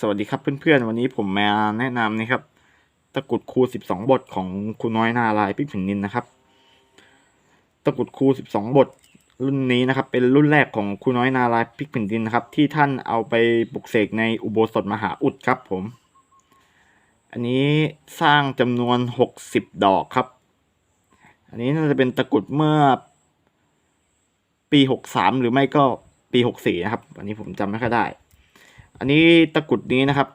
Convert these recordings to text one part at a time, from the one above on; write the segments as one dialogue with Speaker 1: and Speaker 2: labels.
Speaker 1: สวัสดีครับเพื่อนๆ วันนี้ผมมาแนะนำนะครับ ตะกรุดคูสิบสองบทของครูน้อยนาลายพิกผินนินนะครับ ตะกรุดคูสิบสองบทรุ่นนี้นะครับ เป็นรุ่นแรกของครูน้อยนาลายพิกผินดินนะครับ ที่ท่านเอาไปปลุกเสกในอุโบสถมหาอุดครับผม อันนี้สร้างจำนวนหกสิบดอกครับ อันนี้น่าจะเป็นตะกรุดเมื่อ ปีหกสามหรือไม่ก็ปีหกสี่นะครับ อันนี้ผมจำไม่ค่อยได้ อันนี้ตะกรุดนี้นะครับ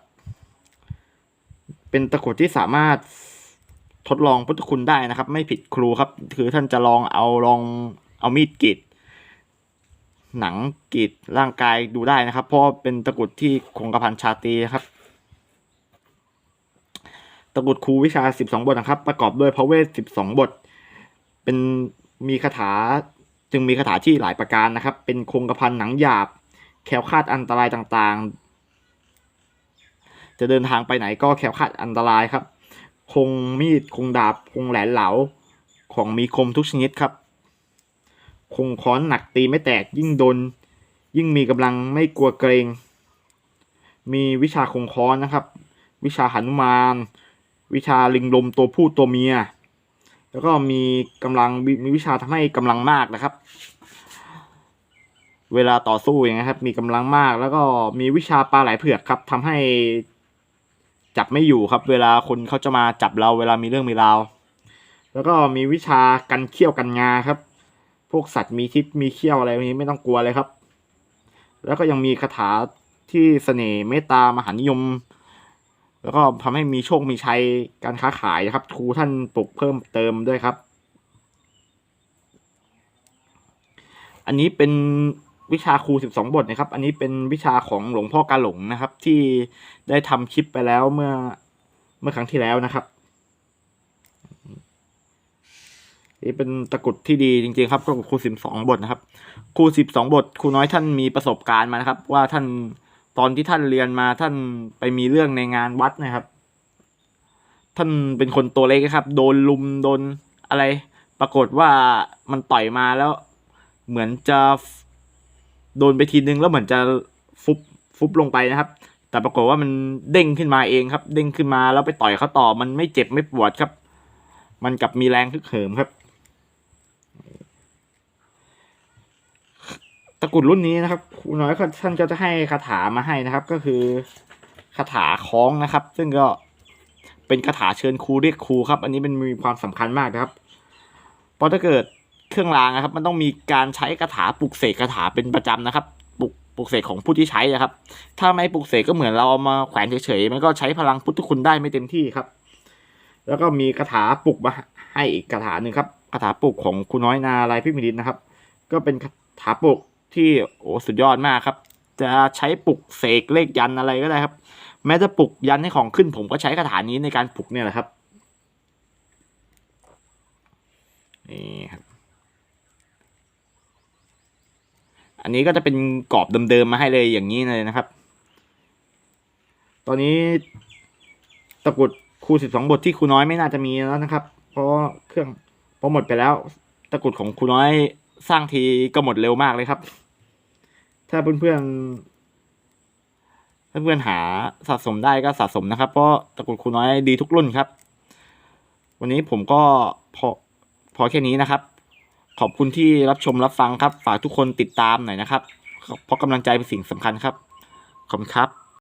Speaker 1: เป็นตะกรุดที่สามารถทดลองพุทธคุณได้นะครับ ไม่ผิดครูครับ คือท่านจะลองเอาลองเอามีดกรีดหนังกรีดร่างกายดูได้นะครับ เพราะเป็นตะกรุดที่คงกระพันชาตรีครับ ตะกรุดครูวิชาสิบสองบทนะครับ ประกอบด้วยพระเวทสิบสองบท เป็นมีคาถาจึงมีคาถาที่หลายประการนะครับ เป็นคงกระพันหนังหยาบ แคล้วคลาดอันตรายต่างๆ จะเดินทางไปไหนก็แควคลาดอันตรายครับ คงมีดคงดาบคงแหลนเหลาของมีคมทุกชนิดครับ คงค้อนหนักตีไม่แตกยิ่งโดน ยิ่งมีกำลังไม่กลัวเกรง มีวิชาคงค้อนนะครับ วิชาหนุมาน วิชาลิงลมตัวผู้ตัวเมีย แล้วก็มีกำลังมีวิชาทำให้กำลังมากนะครับ เวลาต่อสู้อย่างเงี้ครับ มีกำลังมากแล้วก็มีวิชาปลาไหลเผือกครับทำให้ จับไม่อยู่ครับ เวลาคนเขาจะมาจับเราเวลามีเรื่องมีราวแล้วก็มีวิชากันเขี้ยวกันงาครับ พวกสัตว์มีทิศมีเขี้ยวอะไรพวกนี้ไม่ต้องกลัวเลยครับ แล้วก็ยังมีคาถาที่เสน่ห์เมตตามหานิยม แล้วก็ทำให้มีโชคมีชัยการค้าขายนะครับครูท่านปลุกเพิ่มเติมด้วยครับ อันนี้เป็น วิชาครูสิบสองบทนะครับ อันนี้เป็นวิชาของหลวงพ่อกาหลงนะครับ ที่ได้ทำคลิปไปแล้วเมื่อเมื่อครั้งที่แล้วนะครับ นี่เป็นตะกรุดที่ดีจริงๆครับก็ครูสิบสองบทนะครับครูสิบสองบทครูน้อยท่านมีประสบการณ์มานะครับ ว่าท่านตอนที่ท่านเรียนมาท่านไปมีเรื่องในงานวัดนะครับ ท่านเป็นคนตัวเล็กครับ โดนลุมโดนอะไร ปรากฏว่ามันต่อยมาแล้ว เหมือนจะ โดนไปทีนึงแล้วเหมือนจะฟุบฟุบลงไปนะครับ แต่ปรากฏว่ามันเด้งขึ้นมาเองครับ เด้งขึ้นมาแล้วไปต่อยเขาต่อ มันไม่เจ็บไม่ปวดครับ มันกลับมีแรงฮึกเหิมครับ ตะกรุดรุ่นนี้นะครับครูน้อยท่านก็จะให้คาถามาให้นะครับ ก็คือคาถาคล้องนะครับ ซึ่งก็เป็นคาถาเชิญครูเรียกครูครับ อันนี้เป็นมีความสำคัญมากนะครับ เพราะถ้าเกิด เครื่องรางนะครับ มันต้องมีการใช้คาถาปลุกเสกคาถาเป็นประจำนะครับปลุกปลุกเสกของผู้ที่ใช้นะครับ ถ้าไม่ปลุกเสกก็เหมือนเราเอามาแขวนเฉยๆมันก็ใช้พลังพุทธคุณได้ไม่เต็มที่ครับ แล้วก็มีคาถาปลุกมาให้อีกคาถาหนึ่งครับคาถาปลุกของครูน้อยนาลายพิมิรินนะครับ ก็เป็นคาถาปลุกที่โอ้สุดยอดมากครับ จะใช้ปลุกเสกเลขยันอะไรก็ได้ครับ แม้จะปลุกยันให้ของขึ้นผมก็ใช้คาถานี้ในการปลุกเนี่ยแหละครับนี่ครับ อันนี้ก็จะเป็นกรอบเดิมๆมาให้เลยอย่างนี้เลยนะครับ ตอนนี้ตะกรุดครูสิบสองบทที่ครูน้อยไม่น่าจะมีแล้วนะครับ เพราะเครื่องพราะหมดไปแล้ว ตะกรุดของครูน้อยสร้างทีก็หมดเร็วมากเลยครับ ถ้าเพื่อนๆถ้าเพื่อนหาสะสมได้ก็สะสมนะครับ เพราะตะกรุดครูน้อยดีทุกรุ่นครับ วันนี้ผมก็พอพอแค่นี้นะครับ ขอบคุณที่รับชมรับฟังครับ ฝากทุกคนติดตามหน่อยนะครับ เพราะกำลังใจเป็นสิ่งสำคัญครับ ขอบคุณครับ